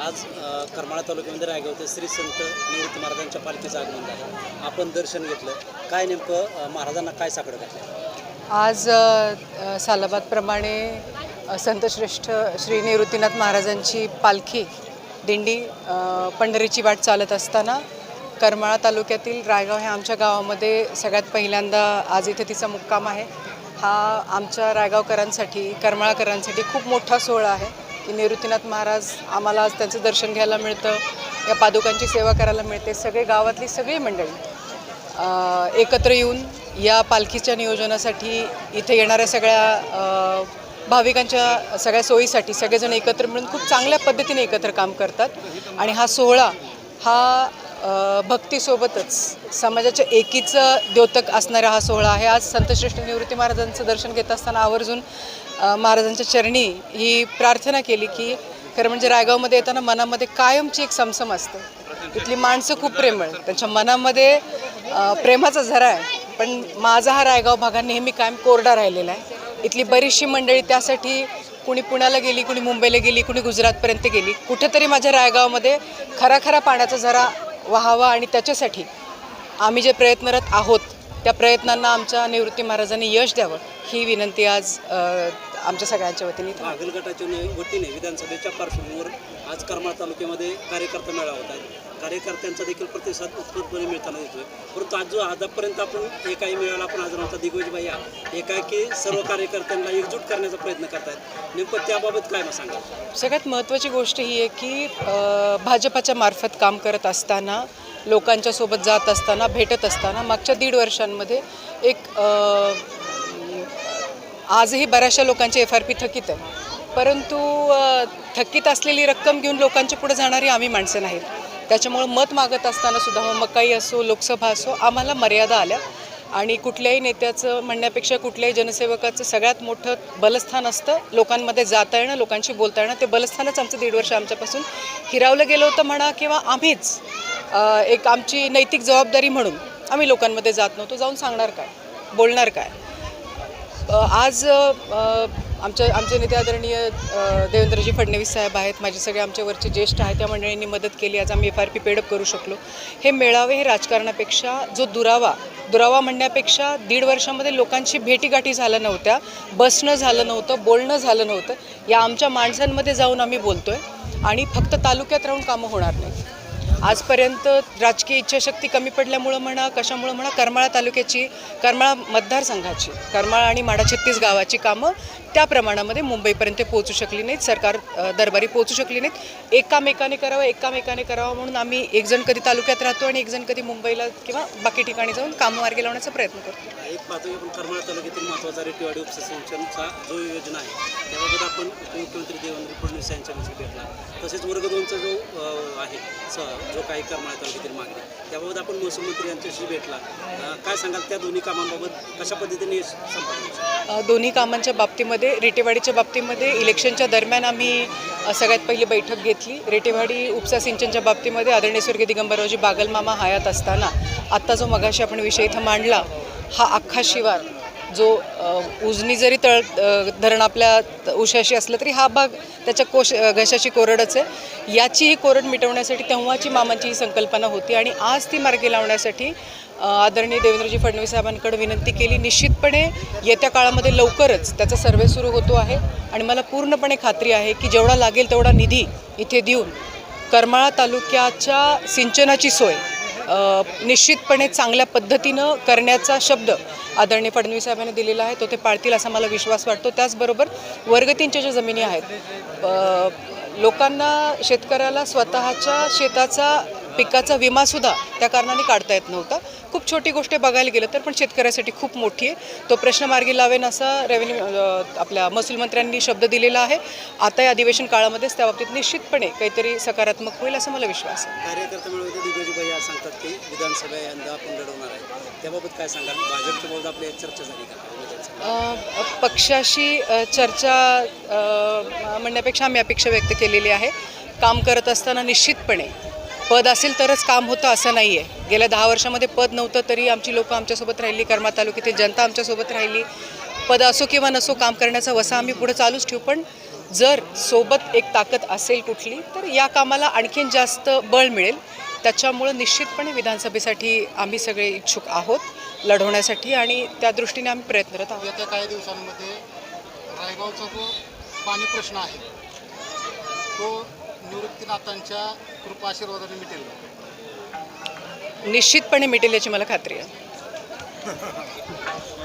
आज करमाळा तालुक्यामध्ये रायगाव ते श्री संत निवृत्त महाराजांच्या पालखीचं आगमन झालं. आपण दर्शन घेतलं. काय नेमकं महाराजांना काय साकडं घातलं? आज सालाबादप्रमाणे संतश्रेष्ठ श्री निवृत्तीनाथ महाराजांची पालखी दिंडी पंढरीची वाट चालत असताना करमाळा तालुक्यातील रायगाव हे आमच्या गावामध्ये सगळ्यात पहिल्यांदा आज इथे तिचा मुक्काम आहे. हा आमच्या रायगावकरांसाठी करमाळाकरांसाठी खूप मोठा सोहळा आहे. की निवृत्तीनाथ महाराज आम्हाला आज त्यांचं दर्शन घ्यायला मिळतं या पादुकांची सेवा करायला मिळते. सगळे गावातली सगळी मंडळी एकत्र येऊन या पालखीच्या नियोजनासाठी इथे येणाऱ्या सगळ्या भाविकांच्या सगळ्या सोयीसाठी सगळेजण एकत्र मिळून खूप चांगल्या पद्धतीने एकत्र काम करतात. आणि हा सोहळा हा भक्तीसोबतच समाजाच्या एकीचं द्योतक असणारा हा सोहळा आहे. आज संतश्रेष्ठ निवृत्ती महाराजांचं दर्शन घेत असताना आवर्जून महाराजांच्या चरणी ही प्रार्थना केली की खरं म्हणजे रायगावमध्ये येताना मनामध्ये कायमची एक समसम असते. इथली माणसं खूप प्रेमळ त्यांच्या मनामध्ये प्रेमाचा झरा आहे. पण माझा हा रायगाव भागा नेहमी कायम कोरडा राहिलेला आहे. इथली बरीचशी मंडळी त्यासाठी कुणी पुण्याला गेली कुणी मुंबईला गेली कुणी गुजरातपर्यंत गेली. कुठेतरी माझ्या रायगावमध्ये खरा खरा पाण्याचा झरा व्हावा आणि त्याच्यासाठी आम्ही जे प्रयत्नरत आहोत त्या प्रयत्नांना आमच्या निवृत्ती महाराजांनी यश द्यावं ही विनंती आज आमच्या सगळ्यांच्या वतीने मागील गटाच्या वतीने विधानसभेच्या पार्श्वभूमीवर आज करमाळ तालुक्यामध्ये कार्यकर्ता मेळावा होत आहे. कार्यकर्त्यांचा देखील प्रतिसाद उत्स्फूर्तपणे मिळताना येतोय परंतु आज जो आजपर्यंत आपण एकाही मिळाला आपण आज नव्हता दिग्विजयबाई या एकाएकी सर्व कार्यकर्त्यांना एकजूट करण्याचा प्रयत्न करतायत. नेमकं त्याबाबत काय मग सांगा सगळ्यात महत्त्वाची गोष्ट ही आहे की भाजपाच्या मार्फत काम करत असताना लोकांच्या सोबत जात असताना भेटत असताना मागच्या दीड वर्षांमध्ये एक आजही बऱ्याचशा लोकांची एफ आर पी थकीत आहे. परंतु थकीत असलेली रक्कम घेऊन लोकांच्या पुढे जाणारी आम्ही माणसं नाहीत. त्याच्यामुळं मत मागत असताना सुद्धा मग मकाई असो लोकसभा असो आम्हाला मर्यादा आल्या. आणि कुठल्याही नेत्याचं म्हणण्यापेक्षा कुठल्याही जनसेवकाचं सगळ्यात मोठं बलस्थान असतं लोकांमध्ये जाता येणं लोकांशी बोलता येणं. ते बलस्थानच आमचं दीड वर्ष आमच्यापासून हिरावलं गेलं होतं म्हणा किंवा आम्हीच एक आमची नैतिक जबाबदारी म्हणून आम्ही लोकांमध्ये जात नव्हतो. जाऊन सांगणार काय? बोलणार काय? आज आमच्या आमचे नेते आदरणीय देवेंद्रजी फडणवीस साहेब आहेत माझे सगळे आमच्या वरचे ज्येष्ठ आहेत त्या मंडळींनी मदत केली आज आम्ही एफ आर पी पेडअप करू शकलो. हे मेळावे हे राजकारणापेक्षा जो दुरावा दुरावा म्हणण्यापेक्षा दीड वर्षामध्ये लोकांची भेटीगाठी झाल्या नव्हत्या बसणं झालं नव्हतं बोलणं झालं नव्हतं या आमच्या माणसांमध्ये जाऊन आम्ही बोलतो आहे आणि फक्त तालुक्यात राहून कामं होणार नाही आजपर्यंत राजकीय इच्छाशक्ती कमी पडल्यामुळं म्हणा कशामुळं म्हणा करमाळा तालुक्याची करमाळा मतदारसंघाची करमाळा आणि माडा छत्तीस गावाची कामं त्या प्रमाणामध्ये मुंबईपर्यंत पोहोचू शकली नाहीत. सरकार दरबारी पोहोचू शकली नाहीत. एकामेकाने करावं एकामेकाने करावं म्हणून आम्ही एकजण कधी तालुक्यात राहतो आणि एकजण कधी मुंबईला किंवा बाकी ठिकाणी जाऊन कामं मार्गी लावण्याचा प्रयत्न करतो. एक पाहतो करमाळा तालुक्यातील महत्त्वाचा रेटीवाडी उपसिंचनचा जो योजना आहे त्याबाबत आपण उपमुख्यमंत्री देवेंद्र फडणवीस यांच्याकडे भेटला. तसेच वर्ग दोनचा जो आहे स जो काही करमाळा तालुक्यातील मागणी त्याबाबत आपण महसूल मंत्री यांच्याशी भेटला. काय सांगाल त्या दोन्ही कामांबाबत? कशा पद्धतीने दोन्ही कामांच्या बाबतीमध्ये रेटेवाडीच्या बाबतीमध्ये इलेक्शनच्या दरम्यान आम्ही सगळ्यात पहिली बैठक घेतली. रेटेवाडी उपसा सिंचनच्या बाबतीमध्ये आदरणीय स्वर्गीय दिगंबररावजी बागलमामा हयात असताना आत्ता जो मगाशी आपण विषय इथं मांडला हा अख्खा शिवार जो उजनी जरी तळ धरण आपल्या त- उशाशी असलं तरी हा भाग त्याच्या कोश घशाशी घशाची कोरडच आहे. याची ही कोरड मिटवण्यासाठी तेव्हाची मामांची ही संकल्पना होती आणि आज ती मार्गी लावण्यासाठी आदरणीय देवेंद्रजी फडणवीस साहेबांकडे विनंती केली. निश्चितपणे येत्या काळामध्ये लवकरच त्याचा सर्वे सुरू होतो आहे आणि मला पूर्णपणे खात्री आहे की जेवढा लागेल तेवढा निधी इथे देऊन करमाळा तालुक्याच्या सिंचनाची सोय निश्चितपणे चांगल्या पद्धतीनं करण्याचा शब्द आदरणीय फडणवीस साहेबांनी दिलेला आहे तो ते पाळतील असा मला विश्वास वाटतो. त्याचबरोबर वर्गतींच्या ज्या जमिनी आहेत लोकांना शेतकऱ्याला स्वतःच्या शेताचा पिकाचा विमासुद्धा त्या कारणाने काढता येत नव्हता. खूप छोटी गोष्ट बघायला गेलं तर पण शेतकऱ्यासाठी खूप मोठी आहे. तो प्रश्न मार्गी लावेन असा रेव्हेन्यू आपल्या महसूल मंत्र्यांनी शब्द दिलेला आहे. आता या अधिवेशन काळामध्येच त्या बाबतीत निश्चितपणे काहीतरी सकारात्मक होईल असं मला विश्वास आहे. सांगतात की विधानसभा यंदा आपण लढवणार आहे. त्याबाबत काय सांगाल? भाजपच्या आपली चर्चा झाली का? पक्षाशी चर्चा म्हणण्यापेक्षा आम्ही अपेक्षा व्यक्त केलेली आहे. काम करत असताना निश्चितपणे पद असेल तरच काम होतं असं नाही आहे गेल्या दहा वर्षामध्ये पद नव्हतं तरी आमची लोकं आमच्यासोबत राहिली कर्मा तालुक्यातील जनता आमच्यासोबत राहिली. पद असो किंवा नसो काम करण्याचा वसा आम्ही पुढे चालूच ठेवू पण जर सोबत एक ताकद असेल कुठली तर या कामाला आणखीन जास्त बळ मिळेल. त्याच्यामुळं निश्चितपणे विधानसभेसाठी आम्ही सगळे इच्छुक आहोत लढवण्यासाठी आणि त्या दृष्टीने आम्ही प्रयत्नरत आहोत. येत्या काही दिवसांमध्ये रायगावचा जो पाणी प्रश्न आहे तो निवृत्तीनाथांच्या कृपा आशीर्वादाने मिटेल? निश्चितपणे मिटेल याची मला खात्री आहे